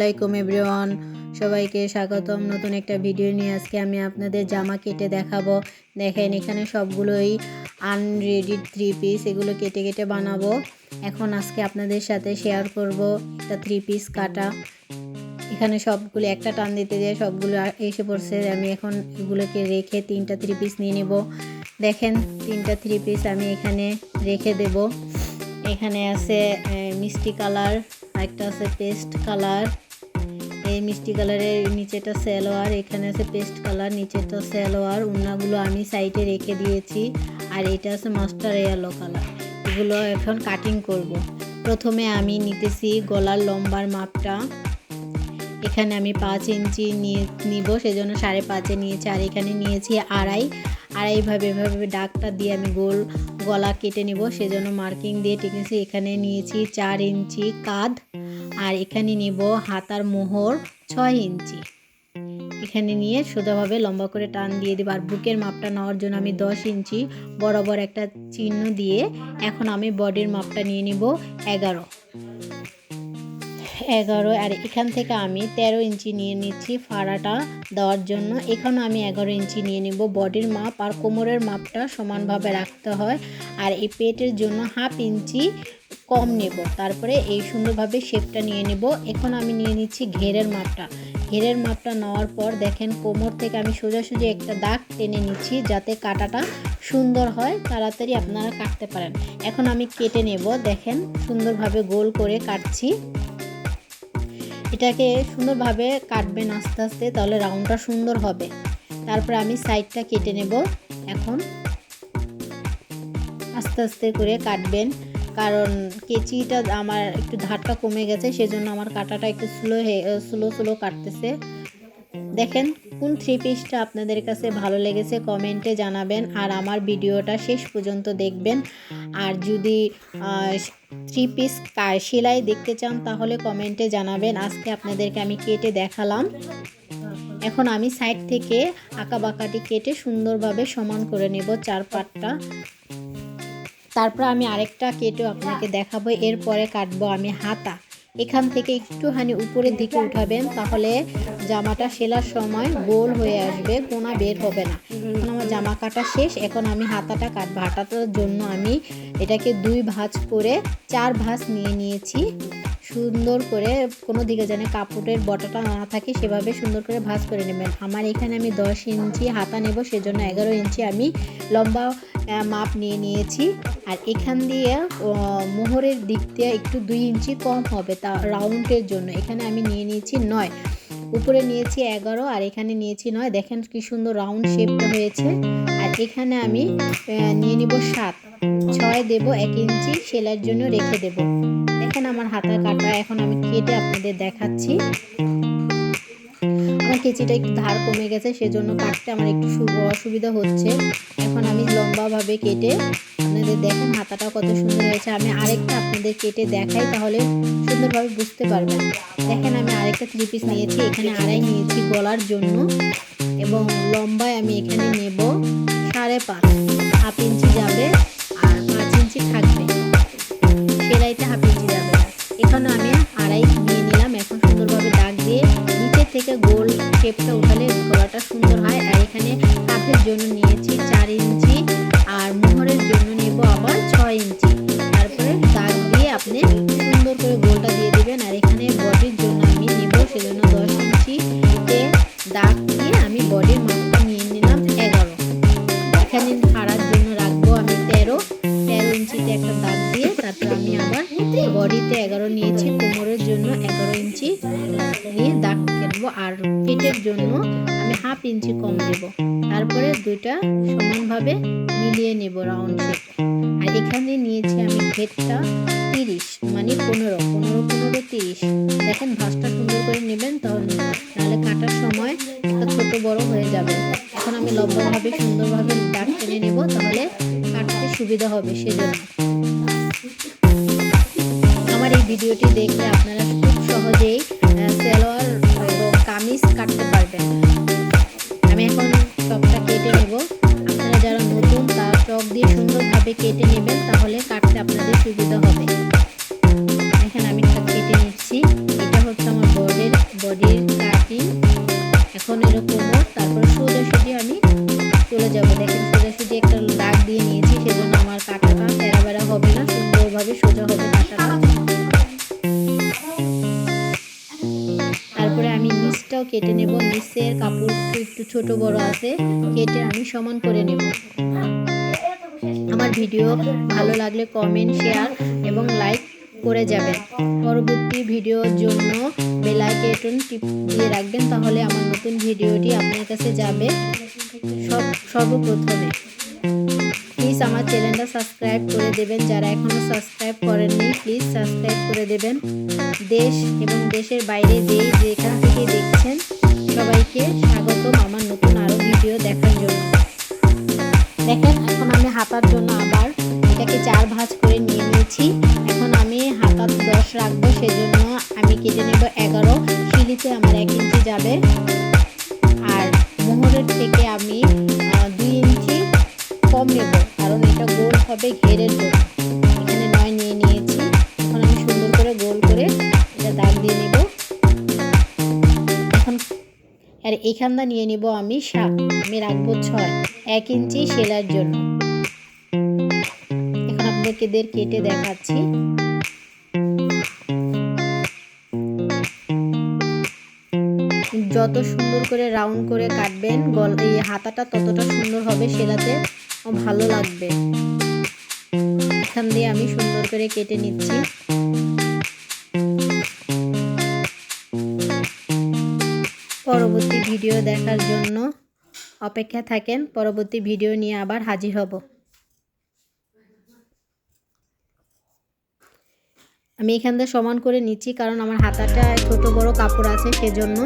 আলাইকুম এভরিওয়ান, সবাইকে স্বাগতম। নতুন একটা ভিডিও নিয়ে আজকে আমি আপনাদের জামা কেটে দেখাবো। দেখেন, এখানে সবগুলোই আনরেডি থ্রি পিস এগুলো কেটে কেটে বানাবো। এখন আজকে আপনাদের সাথে শেয়ার করব একটা থ্রি পিস কাটা। এখানে সবগুলো, একটা টান দিতে দিয়ে সবগুলো এসে পড়ছে। আমি এখন এগুলোকে রেখে তিনটা থ্রি পিস নিয়ে নেব। দেখেন, তিনটা থ্রি পিস আমি এখানে রেখে দেব। এখানে আছে মিষ্টি কালার একটা আছে পেস্ট কালার। এই মিষ্টি কালারের নিচেটা সালোয়ার এখানে আছে পেস্ট কালার, নিচেটা সালোয়ার উন্নাগুলো আমি সাইডে রেখে দিয়েছি, আর এটা আছে মাস্টার ইয়েলো কালার। এগুলো এখন কাটিং করব। প্রথমে আমি নিতেছি গলার লম্বার মাপটা। এখানে আমি পাঁচ ইঞ্চি নিয়ে নিব, সেজন্য সাড়ে পাঁচে নিয়েছি, আর এখানে নিয়েছি আড়াই। আড়াইভাবে এভাবে ডাকটা দিয়ে আমি গোল গলা কেটে নিব, সেজন্য মার্কিং দিয়ে টেকেছি এখানে নিয়েছি চার ইঞ্চি কাঁধ। আর এখানে নিব হাতার মোহর ছয় ইঞ্চি। এখানে নিয়ে সোজাভাবে লম্বা করে টান দিয়ে দেবো আর বুকের মাপটা নেওয়ার জন্য আমি দশ ইঞ্চি বরাবর একটা চিহ্ন দিয়ে এখন আমি বডির মাপটা নিয়ে নিব এগারো। এগারো আর এখান থেকে আমি তেরো ইঞ্চি নিয়ে নিচ্ছি ফাড়াটা দেওয়ার জন্য। এখানেও আমি এগারো ইঞ্চি নিয়ে নিব বডির মাপ আর কোমরের মাপটা সমানভাবে রাখতে হয়। আর এই পেটের জন্য হাফ ইঞ্চি কম নেব। তারপরে এই সুন্দরভাবে শেপটা নিয়ে নেব। এখন আমি নিয়ে নিচ্ছি ঘেরের মাপটা। ঘেরের মাপটা নেওয়ার পর দেখেন কোমর থেকে আমি সোজাসুজি একটা দাগ টেনে নিচ্ছি যাতে কাটাটা সুন্দর হয়, তাড়াতাড়ি আপনারা কাটতে পারেন। এখন আমি কেটে নেব। দেখেন সুন্দরভাবে গোল করে কাটছি। এটাকে সুন্দরভাবে কাটবেন আস্তে আস্তে, তাহলে রাউন্ডটা সুন্দর হবে। তারপরে আমি সাইডটা কেটে নেব। এখন আস্তে আস্তে করে কাটবেন। কারণ কেচিটা আমার একটু ধারটা কমে গেছে, সেজন্য আমার কাটাটা একটু স্লো স্লো স্লো কাটতেছে। দেখেন কোন থ্রি পিসটা আপনাদের কাছে ভালো লেগেছে কমেন্টে জানাবেন। আর আমার ভিডিওটা শেষ পর্যন্ত দেখবেন। আর যদি থ্রি পিস সেলাই দেখতে চান, তাহলে কমেন্টে জানাবেন। আজকে আপনাদেরকে আমি কেটে দেখালাম। এখন আমি সাইড থেকে আঁকা বাঁকাটি কেটে সুন্দরভাবে সমান করে নেব চার পাটটা তারপর আমি আরেকটা কেটে আপনাকে দেখাবো, এরপরে কাটবো আমি হাতা। এখান থেকে একটুখানি উপরের দিকে উঠাবেন, তাহলে জামাটা সেলার সময় গোল হয়ে আসবে, কোনা বের হবে না। আমার জামা কাটা শেষ, এখন আমি হাতাটা কাটবো। হাতাটার জন্য আমি এটাকে দুই ভাঁজ করে, চার ভাঁজ নিয়ে নিয়েছি। সুন্দর করে কোনো দিকে যেন কাপড়ের বটাটা না থাকে, সেভাবে সুন্দর করে ভাঁজ করে নেবেন। আমার এখানে আমি দশ ইঞ্চি হাতা নেব, সেজন্য এগারো ইঞ্চি আমি লম্বা মাপ নিয়ে নিয়েছি। আর এখান দিয়ে মোহরের দিক দিয়ে একটু দুই ইঞ্চি কম হবে তা রাউন্ডের জন্য। এখানে আমি নিয়ে নিয়েছি নয়। উপরে নিয়েছি এগারো আর এখানে নিয়েছি নয়। দেখেন কি সুন্দর রাউন্ড শেপটা হয়েছে। আর এখানে আমি নিয়ে নিব সাত। ছয় দেব এক ইঞ্চি, সেলাইয়ের জন্য রেখে দেব। দেখেন আমার হাতের কাটা। এখন আমি কেটে আপনাদের দেখাচ্ছি। আমার কেচিটা একটু ধার কমে গেছে, সেজন্য কাটতে আমার একটু অসুবিধা হচ্ছে। এখন আমি লম্বাভাবে কেটে আপনাদের দেখেন হাতাটা কত সুন্দর হয়েছে। আমি আরেকটা আপনাদের কেটে দেখাই তাহলে সুন্দরভাবে বুঝতে পারবেন। দেখেন আমি আরেকটা থ্রি পিস নিয়েছি, এখানে আড়াই নিয়েছি গলার জন্য এবং লম্বায় আমি এখানে নেব সাড়ে পাঁচ, হাফ ইঞ্চি যাবে আর পাঁচ ইঞ্চি থাকবে। সেলাইতে হাফ ইঞ্চি যাবে। এখানে আমি আড়াই নিয়ে নিলাম। এখন সুন্দরভাবে দাগ দিয়ে নিচের থেকে গোল শেপটা উঠালে গলাটা সুন্দর হয়। আর এখানে কাঁধের জন্য নিয়েছি হাফ ইঞ্চি কম দেব তারপরে দুইটা সমানভাবে মিলিয়ে নেব রাউন্ড শেপ আর এখানে নিয়েছি আমি ঘেরটা তিরিশ মানে পনেরো পনেরো পনেরো, তিরিশ। দেখেন ভাঁজটা সুন্দর করে নেবেন তাহলে নাহলে কাটার সময় একটা ছোট বড় হয়ে যাবে। এখন আমি লম্বাভাবে, সুন্দরভাবে দাগ টেনে নেব, তাহলে কাটতে সুবিধা হবে সেজন্য। আমার এই ভিডিওটি দেখলে আপনারা খুব সহজেই সালোয়ার বডির কাটিং এখন এরকম তারপর সোজাসুজি আমি চলে যাব। দেখেন সোজাসুজি একটা দাগ দিয়ে নিয়েছি, সেজন্য আমার কাটাটা বেড়া হবে না, সুন্দরভাবে সোজা হবে কাটাটা। তারপরে আমি নিচটাও কেটে নেব। নিচের কাপড় একটু ছোট বড় আছে, কেটে আমি সমান করে নেব। আমার ভিডিও ভালো লাগলে কমেন্ট শেয়ার এবং লাইক করে যাবে পরবর্তী ভিডিওর জন্য বেল আইকন টিপ দিয়ে রাখবেন, তাহলে আমার নতুন ভিডিওটি আপনার কাছে যাবে। সব, সর্বপ্রথমে। প্লিজ আমার চ্যানেলটা সাবস্ক্রাইব করে দেবেন। যারা এখনও সাবস্ক্রাইব করেননি প্লিজ সাবস্ক্রাইব করে দেবেন। দেশ এবং দেশের বাইরে যেই যেখান থেকে দেখছেন, সবাইকে স্বাগতম আমার নতুন আরও ভিডিও দেখার জন্য। দেখেন, এখন আমি হাতার জন্য আবার এটাকে চার ভাঁজ করে নিয়ে নিয়েছি। এখন আমি হাতার দশ রাখব, সেজন্য আমি কেটে নেব এগারো আমার এক ইঞ্চি যাবে। আর মোহরের থেকে আমি দুই ইঞ্চি কম নেব, কারণ এটা গোল হবে ঘেরের জন্য এখানে নয় নিয়ে নিয়েছি। এখন আমি সুন্দর করে গোল করে এটা দাগ দিয়ে নেব। এখন আর এখানটা নিয়ে নিব আমি সাত, আমি রাখব ছয়, এক ইঞ্চি সেলার জন্য। এখন আপনাদেরকে দের কেটে দেখাচ্ছি। যত সুন্দর করে রাউন্ড করে কাটবেন। গল এই হাতাটা ততটা সুন্দর হবে, সেলাতে ভালো লাগবে। এখান দিয়ে আমি সুন্দর করে কেটে নিচ্ছি। পরবর্তী ভিডিও দেখার জন্য অপেক্ষা থাকেন। পরবর্তী ভিডিও নিয়ে আবার হাজির হব। আমি এখান থেকে সমান করে নিচ্ছি, কারণ আমার হাতাটা ছোট বড় কাপড় আছে, সেজন্য